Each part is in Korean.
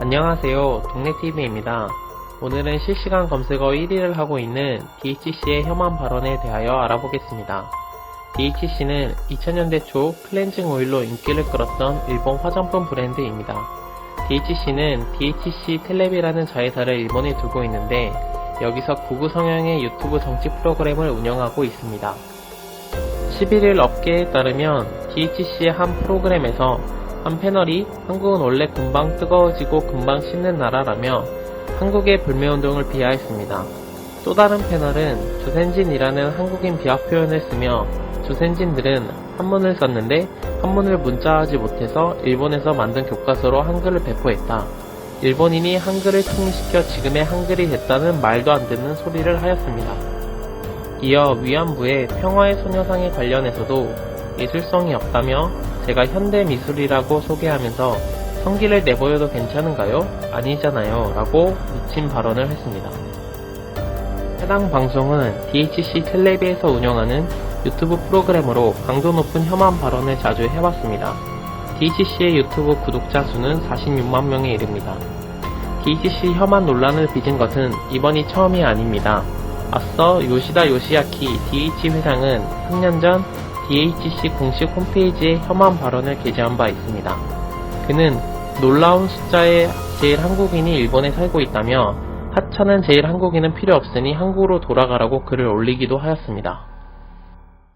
안녕하세요. 동네TV입니다. 오늘은 실시간 검색어 1위를 하고 있는 DHC의 혐한 발언에 대하여 알아보겠습니다. DHC는 2000년대 초 클렌징 오일로 인기를 끌었던 일본 화장품 브랜드입니다. DHC는 DHC 텔레비라는 자회사를 일본에 두고 있는데 여기서 구구 성향의 유튜브 정치 프로그램을 운영하고 있습니다. 11일 업계에 따르면 DHC의 한 프로그램에서 한 패널이 한국은 원래 금방 뜨거워지고 금방 식는 나라라며 한국의 불매운동을 비하했습니다. 또 다른 패널은 주센진이라는 한국인 비하 표현을 쓰며 주센진들은 한문을 썼는데 한문을 문자하지 못해서 일본에서 만든 교과서로 한글을 배포했다. 일본인이 한글을 통일시켜 지금의 한글이 됐다는 말도 안 되는 소리를 하였습니다. 이어 위안부의 평화의 소녀상에 관련해서도 예술성이 없다며 제가 현대 미술이라고 소개하면서 성기를 내보여도 괜찮은가요? 아니잖아요. 라고 미친 발언을 했습니다. 해당 방송은 DHC 텔레비에서 운영하는 유튜브 프로그램으로 강도 높은 혐한 발언을 자주 해왔습니다. DHC의 유튜브 구독자 수는 46만 명에 이릅니다. DHC 혐한 논란을 빚은 것은 이번이 처음이 아닙니다. 앞서 요시다 요시아키 DH 회장은 3년 전 DHC 공식 홈페이지에 혐한 발언을 게재한 바 있습니다. 그는 놀라운 숫자의 제일 한국인이 일본에 살고 있다며 하찮은 제일 한국인은 필요 없으니 한국으로 돌아가라고 글을 올리기도 하였습니다.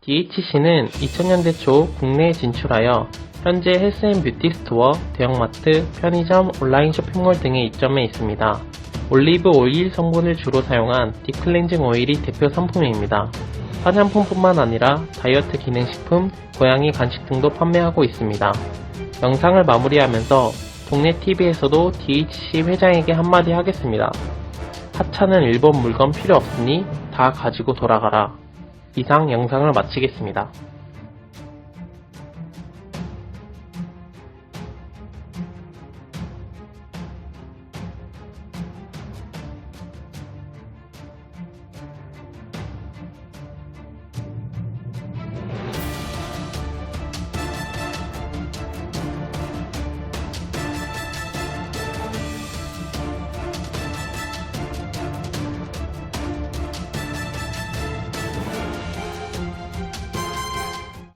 DHC는 2000년대 초 국내에 진출하여 현재 헬스앤뷰티 스토어, 대형마트, 편의점, 온라인 쇼핑몰 등에 입점해 있습니다. 올리브 오일 성분을 주로 사용한 디클렌징 오일이 대표 상품입니다. 화장품뿐만 아니라 다이어트 기능식품, 고양이 간식 등도 판매하고 있습니다. 영상을 마무리하면서 동네 TV에서도 DHC 회장에게 한마디 하겠습니다. 하찮은 일본 물건 필요 없으니 다 가지고 돌아가라. 이상 영상을 마치겠습니다.